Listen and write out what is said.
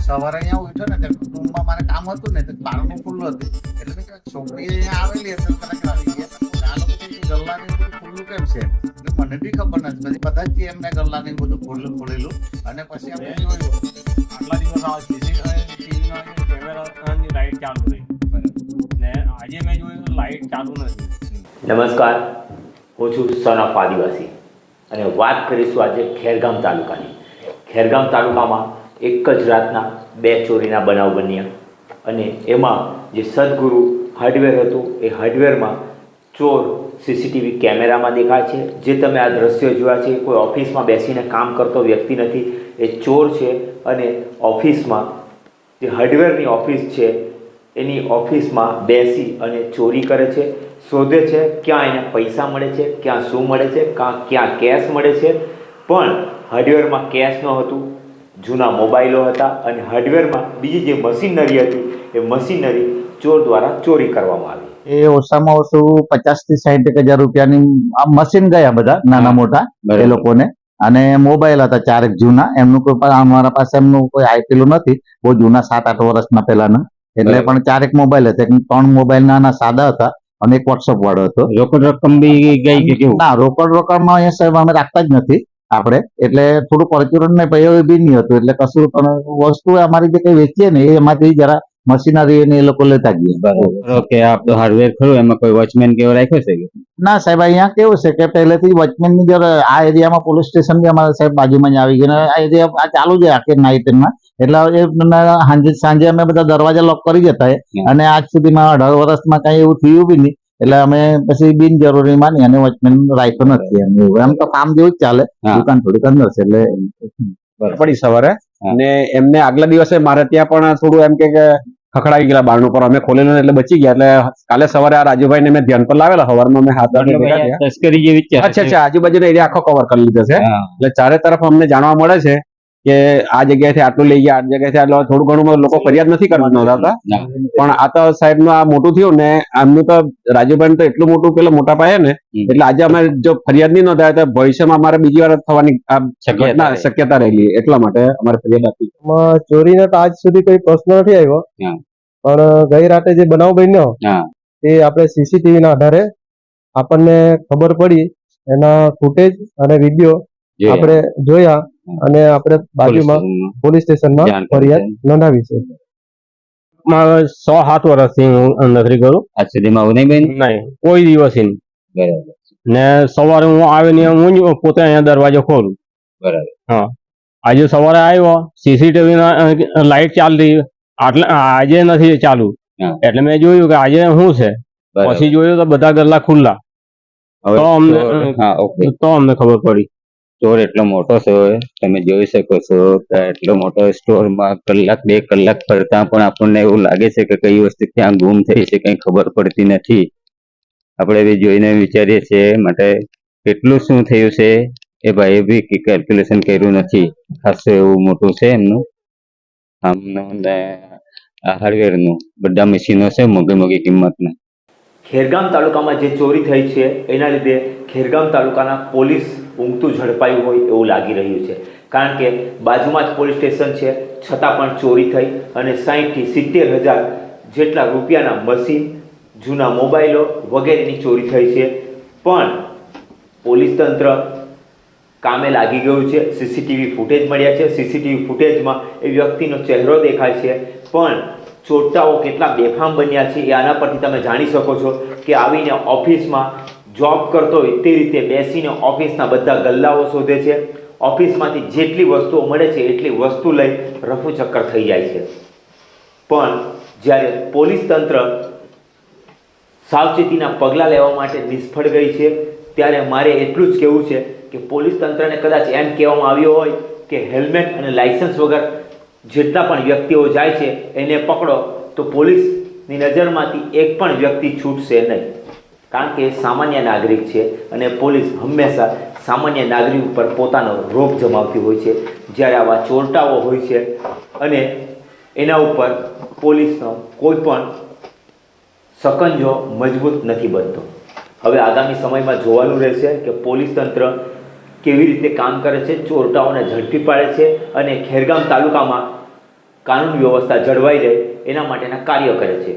સવારે અહીંયા ઉઠ્યો ને રૂમમાં મારે કામ હતું ને બારણું ખુલ્લું હતું એટલે છોકરી અહીંયા આવેલી હશે કદાચ આવી ગયા કેમ છે. મને બી ખબર નથી પછી બધા જ એમને ગલ્લાની બધું ખુલ્લું ખોલેલું અને પછી જોયું આટલા દિવસ આવે લાઇટ ચાલુ રહી ને આજે મેં જોયું તો લાઇટ ચાલુ નથી. નમસ્કાર. હું છું સનફ આદિવાસી. અને વાત કરીશું આજે ખેરગામ તાલુકાની. ખેરગામ તાલુકામાં એક જ રાતના બે ચોરીના બનાવ બન્યા. અને એમાં જે સદગુરુ હાર્ડવેર હતું એ હાર્ડવેરમાં ચોર સીસીટીવી કેમેરામાં દેખાય છે. જે તમે આ દ્રશ્યો જોયા છે કોઈ ઓફિસમાં બેસીને કામ કરતો વ્યક્તિ નથી. એ ચોર છે અને ઓફિસમાં જે હાર્ડવેરની ઓફિસ છે એની ઓફિસમાં બેસી અને ચોરી કરે છે શોધે છે ક્યાં એને પૈસા મળે છે ક્યાં શું મળે છે ક્યાં ક્યાં કેશ મળે છે. પણ હાર્ડવેરમાં કેશ ન હતું જૂના મોબાઈલો હતા અને હાર્ડવેરમાં બીજી જે મશીનરી હતી એ મશીનરી ચોર દ્વારા ચોરી કરવામાં આવી. એ ઓછામાં ઓછું પચાસથી સાઠ એક હજાર રૂપિયાની આ મશીન ગયા બધા નાના મોટા એ લોકોને. અને મોબાઈલ હતા ચારેક જૂના એમનું કોઈ અમારા પાસે એમનું કોઈ આઈપીલું નથી બહુ જૂના સાત આઠ વર્ષના પહેલાના. એટલે. પણ ચારેક મોબાઈલ હતા. એક ત્રણ મોબાઈલ નાના સાદા હતા અને એક વોટ્સઅપ વાળો હતો. રોકડ રકમ બી ગઈ કે કેવું? ના રોકડ રોકડમાં અહીંયા સાહેબ અમે રાખતા જ નથી આપણે. એટલે થોડું પરચુરણ ને પછી બી નહીં હતું. એટલે કશું પણ વસ્તુ અમારી જે કઈ વેચીએ ને એ એમાંથી જરા મશીનરી ને એ લોકો લેતા જઈએ. બરાબર. કે આ તો હાર્ડવેર ખરું. એમાં કોઈ વોચમેન કેવો રાખ્યો છે? ના સાહેબ અહીંયા કેવું છે કે પહેલેથી વોચમેનની જરા આ એરિયામાં પોલીસ સ્ટેશન બી અમારા સાહેબ બાજુમાં જ આવી ગયું. આ એરિયા આ ચાલુ છે આખી નાઇટમાં એટલે એ સાંજે સાંજે અમે બધા દરવાજા લોક કરી જતા અને આજ સુધીમાં અઢાર વર્ષમાં કઈ એવું થયું બી નહીં. એટલે અમે પછી બિનજરૂરી માની અને વોચમેન રાખ્યો નથી એમ એવું. એમ તો કામ જેવું જ ચાલે. દુકાન થોડીક અંદર છે એટલે પડી સવારે. અને એમને આગલા દિવસે મારે ત્યાં પણ થોડું એમ કે ખખડાઈ ખખડાવી ગયેલા બારણું પર. અમે ખોલેલું એટલે બચી ગયા. એટલે કાલે સવારે આ રાજુભાઈ ને મેં ધ્યાન પર લાવેલા. સવારમાં મેં હાથ અચ્છા અચ્છા આજુબાજુનો એરિયા આખો કવર કરી લીધો છે. એટલે ચારે તરફ અમને જાણવા મળે છે કે આ જગ્યાએથી આટલું લઈ ગયા આ જગ્યાએથી આટલું થોડું ઘણું લોકો ફરિયાદ નથી કરવા નોંધાતા પણ આ તો સાહેબનું આ મોટું થયું ને આમનું તો રાજુભાઈ તો એટલું મોટું પેલા મોટા પાયે ને એટલે આજે અમે જો ફરિયાદ નહીં નોંધાય તો ભવિષ્યમાં અમારે બીજી વાર થવાની શક્યતા રહેલી. એટલા માટે અમારે ફરિયાદ આપી ચોરીનો તો આજ સુધી કોઈ પ્રશ્ન નથી આવ્યો. પણ ગઈ રાતે જે બનાવ બન્યો એ આપણે સીસીટીવી ના આધારે આપણને ખબર પડી. એના ફૂટેજ અને વીડિયો આપણે જોયા. અને આપણે બાજુમાં પોલીસ સ્ટેશનમાં ફરિયાદ નોંધાવી છે. મારે સો સાત વર્ષથી હું નથી કરું. આજ સુધીમાં આવું નહીં નહીં કોઈ દિવસ નહીં. બરાબર. ને સવારે હું આવીને હું પોતે અહીંયા દરવાજો ખોલું. બરાબર. આજે સવારે આવ્યો સીસીટીવી ના લાઇટ ચાલતી આટલે આજે નથી ચાલુ. એટલે મેં જોયું કે આજે શું છે? પછી જોયું તો બધા ગલ્લા ખુલ્લા. હવે તો અમને હા તો અમને ખબર પડી. સ્ટોર એટલો મોટો છે તમે જોઈ શકો છો એટલો મોટો સ્ટોરમાં કલાક, બે કલાક ફરતા પણ આપણને એવું લાગે છે કે કઈ વસ્તુ ક્યાં ગુમ થઈ છે, કઈ ખબર પડતી નથી. આપણે બી જોઈને વિચારીએ છીએ માટે કેટલું શું થયું છે એ ભાઈએ બી કેલ્ક્યુલેશન કર્યું નથી. ખાસું એવું મોટું છે એમનું. આમનું હાર્ડવેરનું બધા મશીનો છે મોઘી મોંઘી કિંમતના. ખેરગામ તાલુકામાં જે ચોરી થઈ છે, એના લીધે ખેરગામ તાલુકાના પોલીસ ઊંઘતું ઝડપાયું હોય એવું લાગી રહ્યું છે. કારણ કે બાજુમાં જ પોલીસ સ્ટેશન છે, છતાં પણ ચોરી થઈ અને સાહીઠથી સિત્તેર હજાર જેટલા રૂપિયાના મશીન, જૂના મોબાઈલો વગેરેની ચોરી થઈ છે. પણ પોલીસ તંત્ર કામે લાગી ગયું છે. સીસીટીવી ફૂટેજ મળ્યા છે. સીસીટીવી ફૂટેજમાં એ વ્યક્તિનો ચહેરો દેખાય છે. પણ ચોરટાઓ કેટલા બેફામ બન્યા છે એ આના પરથી તમે જાણી શકો છો કે આવીને ઓફિસમાં જોબ કરતો હોય તે રીતે બેસીને ઓફિસના બધા ગલ્લાઓ શોધે છે. ઓફિસમાંથી જેટલી વસ્તુઓ મળે છે એટલી વસ્તુ લઈ રફુ ચક્કર થઈ જાય છે. પણ જ્યારે પોલીસ તંત્ર સાવચેતીના પગલાં લેવા માટે નિષ્ફળ ગઈ છે, ત્યારે મારે એટલું જ કહેવું છે કે પોલીસ તંત્રને કદાચ એમ કહેવામાં આવ્યું હોય કે હેલ્મેટ અને લાઇસન્સ વગર જેટલા પણ વ્યક્તિઓ જાય છે, એને પકડો, તો પોલીસની નજરમાંથી એક પણ વ્યક્તિ છૂટશે નહીં. કારણ કે સામાન્ય નાગરિક છે અને પોલીસ હંમેશા સામાન્ય નાગરિક ઉપર પોતાનો રોપ જમાવતી હોય છે. જ્યારે આવા ચોરટાઓ હોય છે અને એના ઉપર પોલીસનો કોઈ પણ સકંજો મજબૂત નથી બનતો. હવે આગામી સમયમાં જોવાનું રહેશે કે પોલીસ તંત્ર કેવી રીતે કામ કરે છે, ચોરટાઓને ઝડપી પાડે છે અને ખેરગામ તાલુકામાં કાનૂન વ્યવસ્થા જળવાઈ રહે એના માટેના કાર્ય કરે છે.